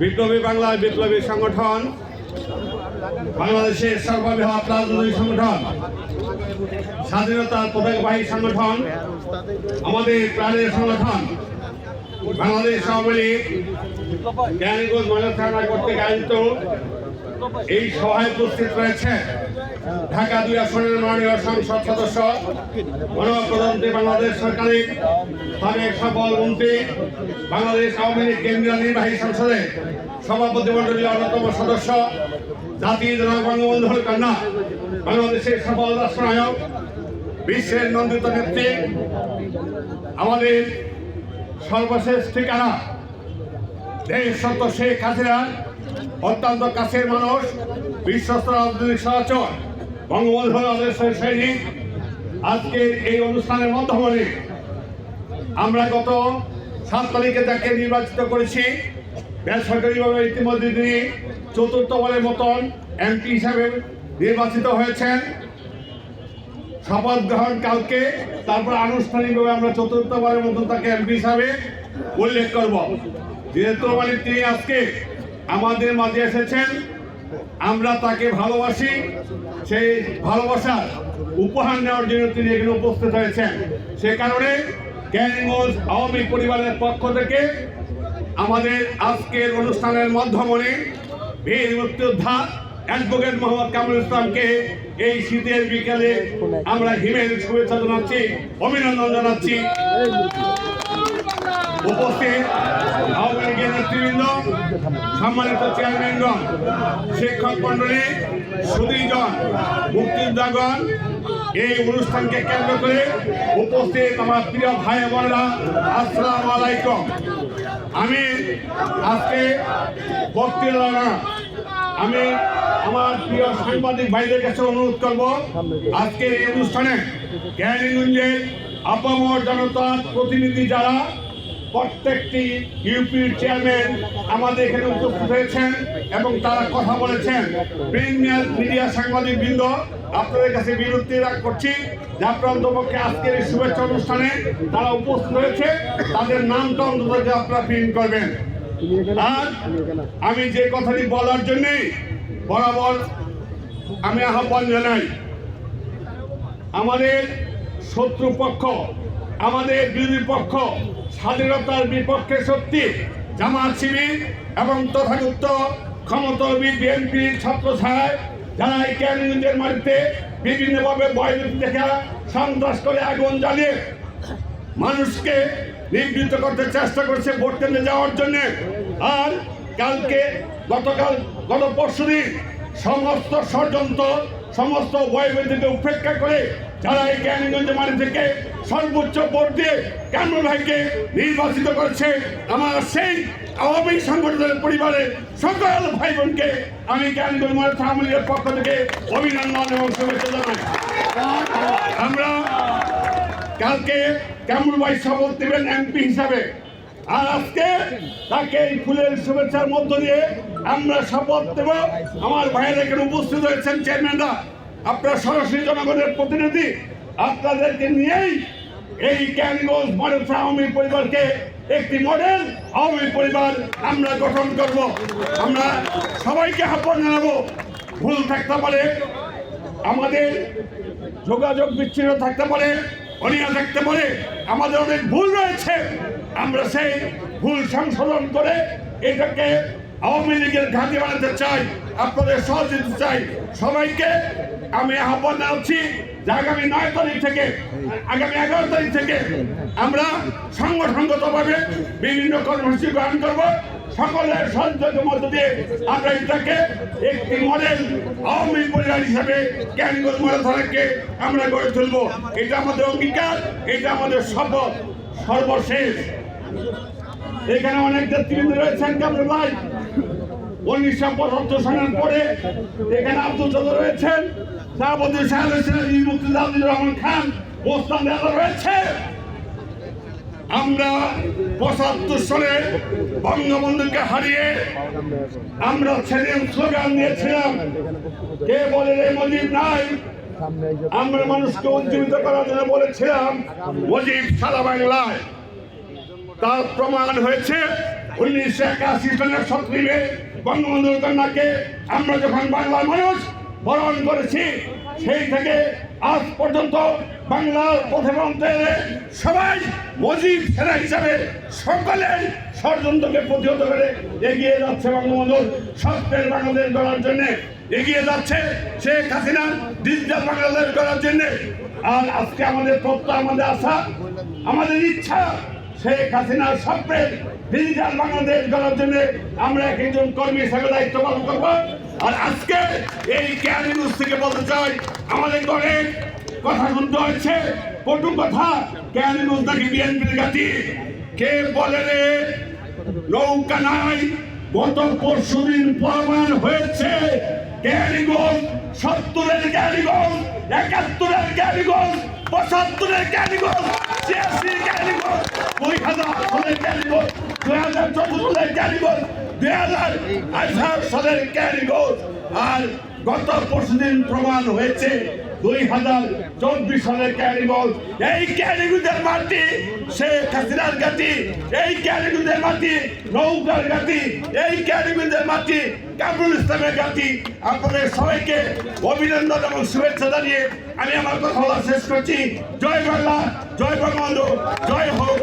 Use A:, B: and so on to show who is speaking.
A: বিপ্লবী বাংলার বিপ্লবী সংগঠন, বাংলাদেশের সর্ববৃহৎ রাজনৈতিক সংগঠন, স্বাধীনতার পতাকাবাহী সংগঠন, আমাদের প্রাণের সংগঠন, বাংলাদেশ আওয়ামী লীগ জ্ঞানীগঞ্জ থানা কর্তৃক আয়োজিত এই সভায় উপস্থিত রয়েছে ঢাকা দুই আসনের মাননীয় সংসদ সদস্য গণপ্রজাতন্ত্রী বাংলাদেশ সরকারের সাবেক সফল মন্ত্রী, বাংলাদেশ আওয়ামী লীগ কেন্দ্রীয় নির্বাহী সংসদে সভাপতি মন্ডলীর অন্যতম সদস্য জাতির জনক বঙ্গবন্ধুর কন্যা, বাংলাদেশের সফল রাষ্ট্রনায়ক, বিশ্বের নন্দিত নেত্রী, আমাদের সর্বশেষ ঠিকানা, দেশ সত্য শেখ হাসিনার অত্যন্ত কাছের মানুষ, বিশ্বস্ত রাজনৈতিক সহচর বঙ্গবন্ধু সৈনিক। আজকে এই অনুষ্ঠানের মাধ্যমে আমরা গত সাত তারিখে যাকে নির্বাচিত করেছি, বেসরকারিভাবে ইতিমধ্যে তিনি চতুর্থবারের মতন এমপি হিসাবে নির্বাচিত হয়েছেন। শপথ গ্রহণ কালকে, তারপর আনুষ্ঠানিকভাবে আমরা চতুর্থবারের মতন তাকে এমপি হিসাবে উল্লেখ করব। যেহেতু মানে তিনি আজকে আমাদের মাঝে এসেছেন, আমরা তাকে ভালোবাসি, সেই ভালোবাসার উপহার নেওয়ার জন্য তিনি এখানে উপস্থিত হয়েছেন। সে কারণে ক্যানিগঞ্জ আওয়ামী পরিবারের পক্ষ থেকে আমাদের আজকের অনুষ্ঠানের মাধ্যমে বীর মুক্তিযোদ্ধা অ্যাডভোকেট মোহাম্মদ কামরুল ইসলামকে এই শীতের বিকালে আমরা হিমের শুভেচ্ছা জানাচ্ছি, অভিনন্দন জানাচ্ছি। উপস্থিত আওয়ামী লীগের নেতৃবৃন্দ, সম্মানিত চেয়ারম্যানগণ, শিক্ষক মন্ডলী সুদীজন মুক্তিযোদ্ধাগণ এই অনুষ্ঠানকে কেন্দ্র করে উপস্থিত আমার প্রিয় ভাই বোনেরা, আসসালাম আলাইকুম। আমি আজকে বক্তৃতা না। আমি আমার প্রিয় সাংবাদিক ভাইদের কাছে অনুরোধ করব আজকে এই অনুষ্ঠানে জ্ঞানী নুঞ্জের আপামর জনতার প্রতিনিধি যারা প্রত্যেকটি ইউপির চেয়ারম্যান আমাদের এখানে উপস্থিত হয়েছেন এবং তারা কথা বলেছেন। প্রিমিয়ার মিডিয়া সাংবাদিক বৃন্দ আপনাদের কাছে বিরতি রাগ করছি যে আপনার আজকের এই শুভেচ্ছা অনুষ্ঠানে তারা উপস্থিত হয়েছে। তাদের নামটা অন্তত আপনারা প্রিন্ট করবেন। আর আমি যে কথাটি বলার জন্যে বরাবর আমি আহ্বান জানাই, আমাদের শত্রুপক্ষ আমাদের বিরোধী পক্ষ স্বাধীনতার বিপক্ষে শক্তি, জামাত শিবির এবং তথাগত ক্ষমতাবী বিএনপি ছাত্র ছায়, যারা এই ক্যানিগঞ্জের মাটিতে বিভিন্নভাবে বয়স দেখা সন্ত্রাস করে আগুন জ্বালিয়ে মানুষকে নিবৃত্ত করতে চেষ্টা করছে ভোট কেন্দ্রে যাওয়ার জন্য। আর কালকে, গতকাল, গত পরশু দিন সমস্ত ষড়যন্ত্র, সমস্ত বয়বেদিকে উপেক্ষা করে যারা এই জ্ঞানীগঞ্জ মানি থেকে সর্বোচ্চ ভোট দিয়ে কামরুল ভাইকে নির্বাচিত করেছে আমার সেই আওয়ামী সংগঠনের পরিবারের সকল ভাই বোনকে আমি জ্ঞানীগঞ্জ মানি ফ্যামিলির পক্ষ থেকে অভিনন্দন এবং শুভেচ্ছা জানাই। আমরা কালকে কামরুল ভাই শপথ দেবেন এমপি হিসাবে? আর আজকে তাকে এই ফুলের শুভেচ্ছার মধ্য দিয়ে আমরা শপথ দেব আমার ভাইয়ের এখানে উপস্থিত হয়েছেন চেয়ারম্যানরা আপনারা সরাসরি জনগণের প্রতিনিধি আপনাদেরকে নিয়েই এই ক্যানগঞ্জ মডেল আওয়ামী পরিবারকে একটি মডেল আওয়ামী পরিবার আমরা গঠন করব। আমরা সবাইকে আহ্বান জানাব। ভুল থাকতে পারে, আমাদের যোগাযোগ বিচ্ছিন্ন থাকতে পারে অনিয়া থাকতে পারে, আমাদের অনেক ভুল রয়েছে। আমরা সেই ভুল সংশোধন করে এটাকে আওয়ামী লীগের ঘাঁটি বানাতে চাই, আপনাদের সহযোগিতা চাই। সবাইকে আমি আহ্বান জানাচ্ছি যে আগামী নয় তারিখ থেকে, আগামী এগারো তারিখ থেকে আমরা সংগঠনগতভাবে বিভিন্ন কর্মসূচি গ্রহণ করব। সকলের সহযোগের মধ্য দিয়ে আমরা এটাকে একটি মডেল আওয়ামী পরিবার হিসাবে জ্ঞানগঞ্জ মারাথানাকে আমরা গড়ে তুলব। এটা আমাদের অঙ্গীকার, এটা আমাদের শপথ। সর্বশেষ। এখানে অনেক নেতৃবৃন্দ রয়েছেন কেমন ভাই উনিশশো পঁচাত্তর সালের পরে এখানে আব্দুল চন্দ্র রয়েছেন শাহাবুদ্দিন শাহ রয়েছেন মুক্তিদা রহমান খান মোস্তান রয়েছে। আমরা পঁচাত্তর সালে বঙ্গবন্ধুকে হারিয়ে আমরা সেদিন স্লোগান দিয়েছিলাম, কে বলে রে মজিব নাই? আমরা মানুষকে উজ্জীবিত করার জন্য বলেছিলাম, মজিব সারা বাংলায়। তার প্রমাণ হয়েছে উনিশশো একাশি সালের সতেরোই মে বঙ্গবন্ধুর কন্যাকে আমরা যখন বাংলার মানুষ বরণ করেছি, সেই থেকে আজ পর্যন্ত বাংলার প্রধানমন্ত্রী সবাই মজিব সেনা হিসাবে সকলের ষড়যন্ত্রকে প্রতিহত করে এগিয়ে যাচ্ছে বঙ্গবন্ধুর স্বপ্নের বাংলাদেশ গড়ার জন্য। এগিয়ে যাচ্ছে শেখ হাসিনা ডিজিটাল বাংলাদেশ গড়ার জন্য। আর আজকে আমাদের প্রত্যয়, আমাদের আশা, আমাদের ইচ্ছা শেখ হাসিনার স্বপ্নের ডিজিটাল বাংলাদেশ গড়ার জন্য আমরা এক একজন কর্মী হিসাবে দায়িত্ব পালন করব। আর আজকে এই কেয়ার নিউজ থেকে বলতে চাই, আমাদের অনেক কথা শুনতে হয়েছে। কটু কথা কেয়ার নিউজ নাকি বিএনপির গাছি কে বলে রে? নৌকা নাই, গত পরশু দিন প্রমাণ হয়েছে। ক্যারিগঞ্জ সত্তরের জ্ঞানীগণ একাত্তরের জ্ঞানীগণ পঁচাত্তরের জ্ঞানীগণ ছিয়াশির জ্ঞানীগণ দুই হাজার সালের জ্ঞানীগণ দুই হাজার চোদ্দ সালের ক্যারিগঞ্জ দুই হাজার আঠারো সালের জ্ঞানীগণ আর গত পরশুদিন প্রমাণ হয়েছে দুই হাজার চব্বিশ সালের ক্যারিগঞ্জ এই ক্যারিগঞ্জের মাটি শেখ হাসিনার গাতি এই ক্যারিগঞ্জের মাটি নৌকার গাতি এই ক্যারিগঞ্জের মাটি কামরুল ইসলামের গাতি আপনাদের সবাইকে অভিনন্দন এবং শুভেচ্ছা জানিয়ে আমি আমার কথা শেষ করছি। জয় বাংলা, জয় বঙ্গবন্ধু জয় হোক।